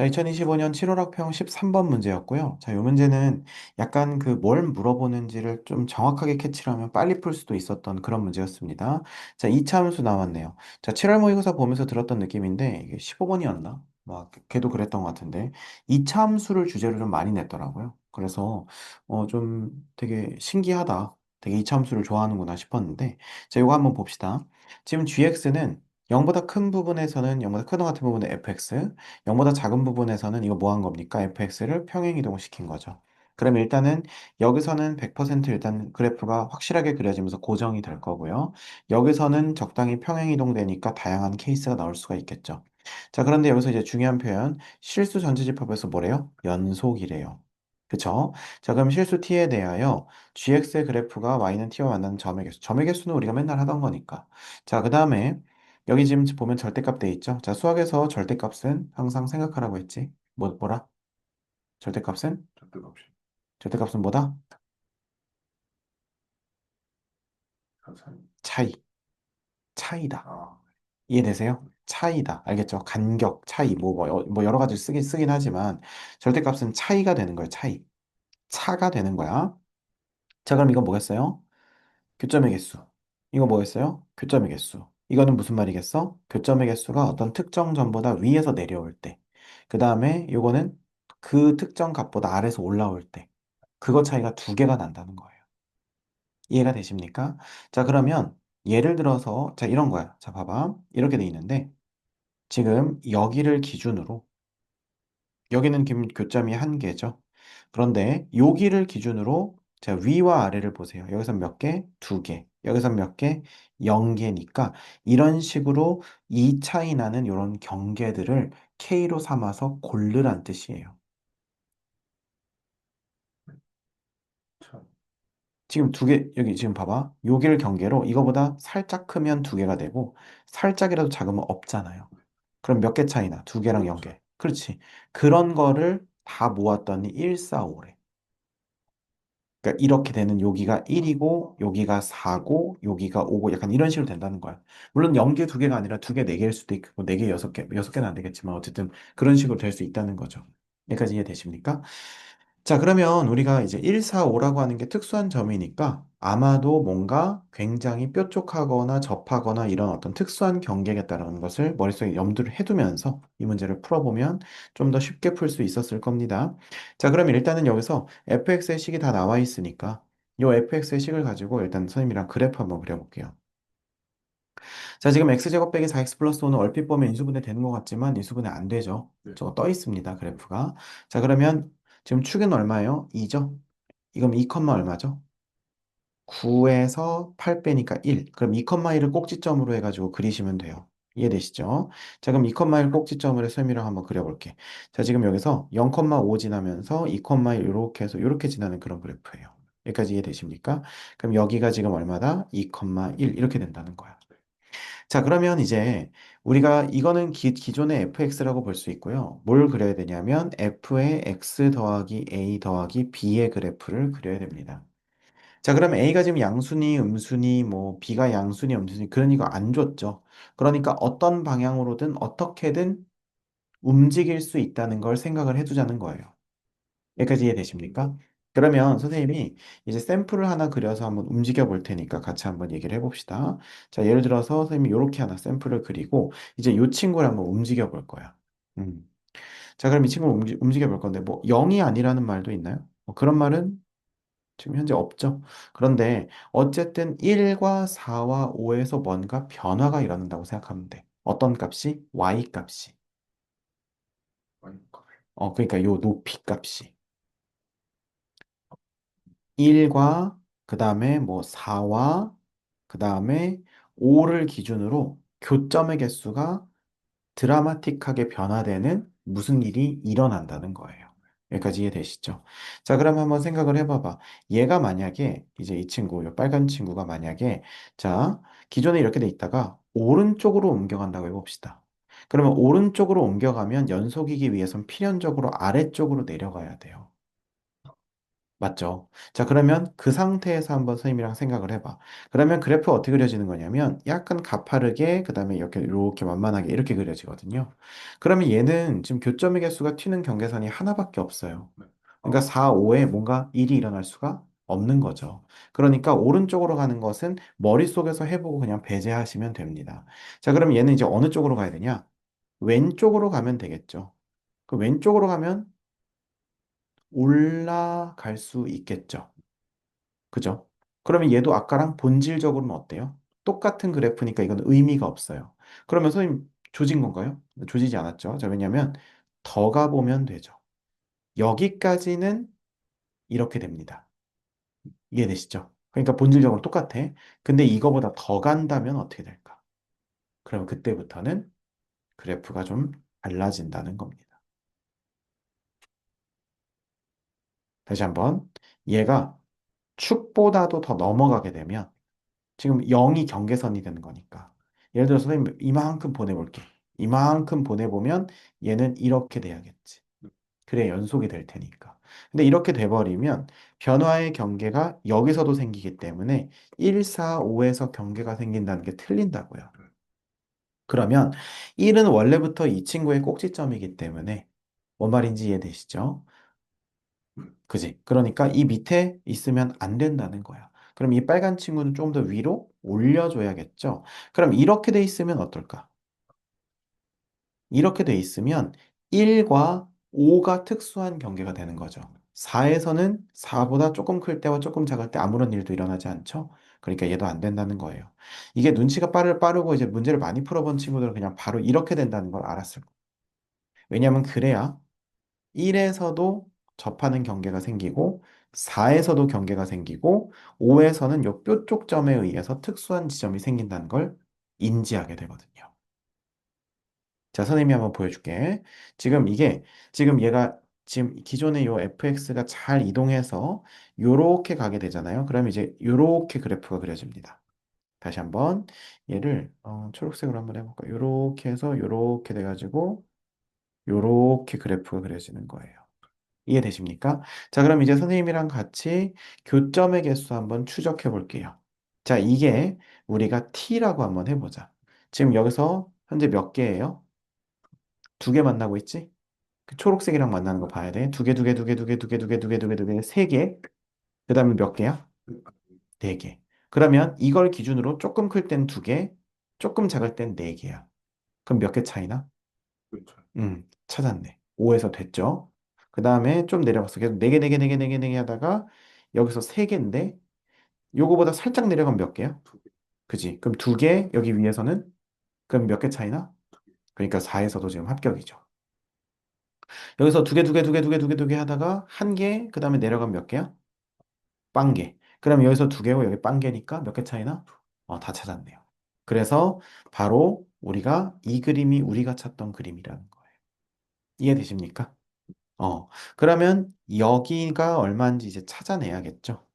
자, 2025년 7월 학평 13번 문제였고요. 자, 이 문제는 약간 그 뭘 물어보는지를 좀 정확하게 캐치를 하면 빨리 풀 수도 있었던 그런 문제였습니다. 자, 이차함수 나왔네요. 자, 7월 모의고사 보면서 들었던 느낌인데 이게 15번이었나? 막 걔도 그랬던 것 같은데 이차함수를 주제로 좀 많이 냈더라고요. 그래서 어, 좀 되게 신기하다. 되게 이차함수를 좋아하는구나 싶었는데 자, 이거 한번 봅시다. 지금 gx는 0보다 큰 부분에서는 0보다 크다 같은 부분은 fx, 0보다 작은 부분에서는 이거 뭐 한 겁니까? fx를 평행 이동을 시킨 거죠. 그럼 일단은 여기서는 100% 일단 그래프가 확실하게 그려지면서 고정이 될 거고요. 여기서는 적당히 평행 이동되니까 다양한 케이스가 나올 수가 있겠죠. 자, 그런데 여기서 이제 중요한 표현, 실수 전체 집합에서 뭐래요? 연속이래요. 그쵸? 자, 그럼 실수 t에 대하여 gx의 그래프가 y는 t와 만나는 점의 개수. 점의 개수는 우리가 맨날 하던 거니까. 자, 그 다음에 여기 지금 보면 절대값 돼 있죠? 자, 수학에서 절대값은 항상 생각하라고 했지. 뭐, 뭐라? 절대값은? 절대값이 절대값은 뭐다? 차이. 차이. 차이다. 아, 이해되세요? 차이다. 알겠죠? 간격, 차이, 뭐, 뭐, 여- 뭐 여러 가지 쓰긴, 쓰긴 하지만 절대값은 차이가 되는 거예요. 차이. 차가 되는 거야. 자, 그럼 이건 뭐겠어요? 교점의 개수. 이거 뭐겠어요? 교점의 개수. 이거는 무슨 말이겠어? 교점의 개수가 어떤 특정 점보다 위에서 내려올 때. 그 다음에 이거는 그 특정 값보다 아래에서 올라올 때. 그거 차이가 두 개가 난다는 거예요. 이해가 되십니까? 자, 그러면 예를 들어서, 자, 이런 거야. 자, 봐봐. 이렇게 돼 있는데, 지금 여기를 기준으로, 여기는 김 교점이 한 개죠. 그런데 여기를 기준으로, 자, 위와 아래를 보세요. 여기서 몇 개? 두 개. 여기서 몇 개? 0개니까, 이런 식으로 이 차이 나는 이런 경계들을 K로 삼아서 고르란 뜻이에요. 참. 지금 두 개, 여기 지금 봐봐. 여기를 경계로 이거보다 살짝 크면 두 개가 되고, 살짝이라도 작으면 없잖아요. 그럼 몇 개 차이나? 두 개랑 영 그렇죠. 개. 그렇지. 그런 거를 다 모았더니 1, 4, 5래. 그러니까 이렇게 되는 여기가 1이고, 여기가 4고, 여기가 5고, 약간 이런 식으로 된다는 거야. 물론 0개, 두 개가 아니라 두 개, 네 개일 수도 있고, 네 개, 여섯 개, 여섯 개는 안 되겠지만, 어쨌든 그런 식으로 될 수 있다는 거죠. 여기까지 이해되십니까? 자, 그러면 우리가 이제 1, 4, 5라고 하는 게 특수한 점이니까 아마도 뭔가 굉장히 뾰족하거나 접하거나 이런 어떤 특수한 경계겠다라는 것을 머릿속에 염두를 해두면서 이 문제를 풀어보면 좀 더 쉽게 풀 수 있었을 겁니다. 자, 그럼 일단은 여기서 fx의 식이 다 나와 있으니까 이 fx의 식을 가지고 일단 선생님이랑 그래프 한번 그려볼게요. 자, 지금 x제곱 빼기 4x 플러스 5는 얼핏 보면 인수분해 되는 것 같지만 인수분해 안 되죠. 네. 저거 떠 있습니다, 그래프가. 자, 그러면 지금 축은 얼마예요? 2죠? 이건 2, 얼마죠? 9에서 8 빼니까 1. 그럼 2,1을 꼭지점으로 해가지고 그리시면 돼요. 이해되시죠? 자, 그럼 2,1 꼭지점으로 세미를 한번 그려볼게. 자, 지금 여기서 0,5 지나면서 2,1 이렇게 해서 이렇게 지나는 그런 그래프예요. 여기까지 이해되십니까? 그럼 여기가 지금 얼마다? 2,1 이렇게 된다는 거야. 자, 그러면 이제 우리가 이거는 기, 기존의 fx라고 볼 수 있고요. 뭘 그려야 되냐면 f의 x 더하기 a 더하기 b의 그래프를 그려야 됩니다. 자, 그럼 a가 지금 양순이, 음순이, 뭐 b가 양순이, 음순이 이거 안 줬죠. 그러니까 어떤 방향으로든 어떻게든 움직일 수 있다는 걸 생각을 해두자는 거예요. 여기까지 이해되십니까? 그러면 선생님이 이제 샘플을 하나 그려서 한번 움직여 볼 테니까 같이 한번 얘기를 해봅시다. 자, 예를 들어서 선생님이 이렇게 하나 샘플을 그리고 이제 이 친구를 한번 움직여 볼 거야. 음. 자, 그럼 이 친구를 움직, 움직여 볼 건데 뭐 0이 아니라는 말도 있나요? 뭐 그런 말은 지금 현재 없죠. 그런데 어쨌든 1과 4와 5에서 뭔가 변화가 일어난다고 생각하면 돼. 어떤 값이? y 값이. 어, 그러니까 요 높이 값이. 1과 그 다음에 뭐 4와 그 다음에 5를 기준으로 교점의 개수가 드라마틱하게 변화되는 무슨 일이 일어난다는 거예요. 여기까지 이해되시죠? 자, 그럼 한번 생각을 해봐봐. 얘가 만약에 이제 이 친구, 이 빨간 친구가 만약에 자, 기존에 이렇게 돼 있다가 오른쪽으로 옮겨간다고 해봅시다. 그러면 오른쪽으로 옮겨가면 연속이기 위해선 필연적으로 아래쪽으로 내려가야 돼요. 맞죠? 자, 그러면 그 상태에서 한번 선생님이랑 생각을 해봐. 그러면 그래프 어떻게 그려지는 거냐면 약간 가파르게, 그 다음에 이렇게, 이렇게 완만하게 이렇게 그려지거든요. 그러면 얘는 지금 교점의 개수가 튀는 경계선이 하나밖에 없어요. 네. 그러니까 4, 5에 뭔가 일이 일어날 수가 없는 거죠. 그러니까 오른쪽으로 가는 것은 머릿속에서 해보고 그냥 배제하시면 됩니다. 자, 그럼 얘는 이제 어느 쪽으로 가야 되냐? 왼쪽으로 가면 되겠죠. 그 왼쪽으로 가면 올라갈 수 있겠죠. 그죠? 그러면 얘도 아까랑 본질적으로는 어때요? 똑같은 그래프니까 이건 의미가 없어요. 그러면 선생님 조진 건가요? 조지지 않았죠. 자, 왜냐면 더 가보면 되죠. 여기까지는 이렇게 됩니다. 이해되시죠? 그러니까 본질적으로 똑같아. 근데 이거보다 더 간다면 어떻게 될까? 그러면 그때부터는 그래프가 좀 달라진다는 겁니다. 다시 한번 얘가 축보다도 더 넘어가게 되면 지금 0이 경계선이 되는 거니까 예를 들어서 선생님 이만큼 보내볼게. 이만큼 보내보면 얘는 이렇게 돼야겠지. 그래 연속이 될 테니까. 근데 이렇게 돼버리면 변화의 경계가 여기서도 생기기 때문에 1, 4, 5에서 경계가 생긴다는 게 틀린다고요. 그러면 1은 원래부터 이 친구의 꼭지점이기 때문에 뭔 말인지 이해되시죠? 그지? 그러니까 이 밑에 있으면 안 된다는 거야. 그럼 이 빨간 친구는 좀 더 위로 올려줘야겠죠? 그럼 이렇게 돼 있으면 어떨까? 이렇게 돼 있으면 1과 5가 특수한 경계가 되는 거죠. 4에서는 4보다 조금 클 때와 조금 작을 때 아무런 일도 일어나지 않죠? 그러니까 얘도 안 된다는 거예요. 이게 눈치가 빠르, 빠르고 이제 문제를 많이 풀어본 친구들은 그냥 바로 이렇게 된다는 걸 알았을 거예요. 왜냐하면 그래야 1에서도 접하는 경계가 생기고 4에서도 경계가 생기고 5에서는 요뾰쪽 점에 의해서 특수한 지점이 생긴다는 걸 인지하게 되거든요. 자, 선생님이 한번 보여줄게. 지금 이게 지금 얘가 지금 기존의 요 fx가 잘 이동해서 요렇게 가게 되잖아요. 그럼 이제 요렇게 그래프가 그려집니다. 다시 한번 얘를 어, 초록색으로 한번 해볼까? 요렇게 해서 요렇게 돼가지고 요렇게 그래프가 그려지는 거예요. 이해되십니까? 자, 그럼 이제 선생님이랑 같이 교점의 개수 한번 추적해 볼게요. 자, 이게 우리가 t라고 한번 해보자. 지금 여기서 현재 몇 개예요? 두 개 만나고 있지? 그 초록색이랑 만나는 거 봐야 돼. 두 개, 두 개, 두 개, 두 개, 두 개, 두 개, 두 개, 두 개, 두 개, 세 개. 그 다음에 몇 개야? 네 개. 그러면 이걸 기준으로 조금 클 땐 두 개, 조금 작을 땐 네 개야. 그럼 몇 개 차이나? 그렇죠. 음, 찾았네. 5에서 됐죠? 그 다음에 좀 내려갔어. 계속 4개, 4개, 4개, 4개, 4개 하다가 여기서 3개인데 요거보다 살짝 내려가면 몇 개야? 그지? 그럼 2개, 여기 위에서는 그럼 몇 개 차이나? 그러니까 4에서도 지금 합격이죠. 여기서 2개, 2개, 2개, 2개, 2개, 2개 하다가 1개, 그 다음에 내려가면 몇 개야? 빵개. 그럼 여기서 2개고 여기 빵개니까 몇 개 차이나? 어, 다 찾았네요. 그래서 바로 우리가 이 그림이 우리가 찾던 그림이라는 거예요. 이해되십니까? 어, 그러면 여기가 얼마인지 이제 찾아내야겠죠?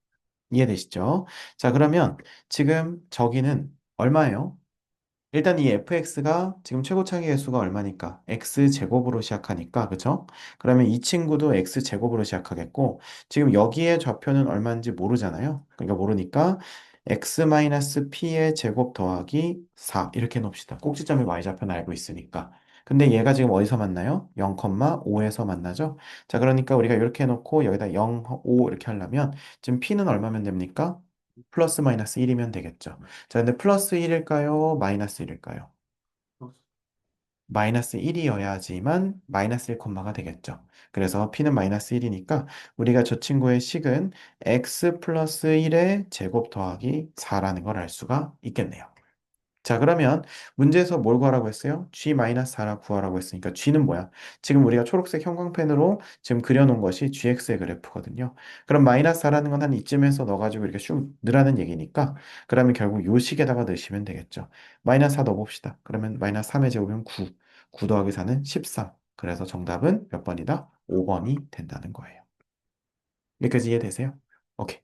이해되시죠? 자, 그러면 지금 저기는 얼마예요? 일단 이 fx가 지금 최고차기 개수가 얼마니까? x제곱으로 시작하니까, 그쵸? 그러면 이 친구도 x제곱으로 시작하겠고, 지금 여기에 좌표는 얼마인지 모르잖아요? 그러니까 모르니까 x-p의 제곱 더하기 4 이렇게 놓읍시다. 꼭지점의 y좌표는 알고 있으니까. 근데 얘가 지금 어디서 만나요? 0,5에서 만나죠? 자, 그러니까 우리가 이렇게 해놓고 여기다 0, 5 이렇게 하려면 지금 p는 얼마면 됩니까? 플러스 마이너스 1이면 되겠죠. 자, 근데 플러스 1일까요? 마이너스 1일까요? 플러스. 마이너스 1이어야지만 마이너스 1 콤마가 되겠죠. 그래서 p는 마이너스 1이니까 우리가 저 친구의 식은 x 플러스 1의 제곱 더하기 4라는 걸 알 수가 있겠네요. 자, 그러면 문제에서 뭘 구하라고 했어요? g-4라 구하라고 했으니까 g는 뭐야? 지금 우리가 초록색 형광펜으로 지금 그려놓은 것이 gx의 그래프거든요. 그럼 마이너스 4라는 건 한 이쯤에서 넣어가지고 이렇게 슉 넣으라는 얘기니까 그러면 결국 요 식에다가 넣으시면 되겠죠. 마이너스 4 넣어봅시다. 그러면 마이너스 3의 제곱이면 9. 9 더하기 4는 13. 그래서 정답은 몇 번이다? 5번이 된다는 거예요. 여기까지 이해되세요? 오케이.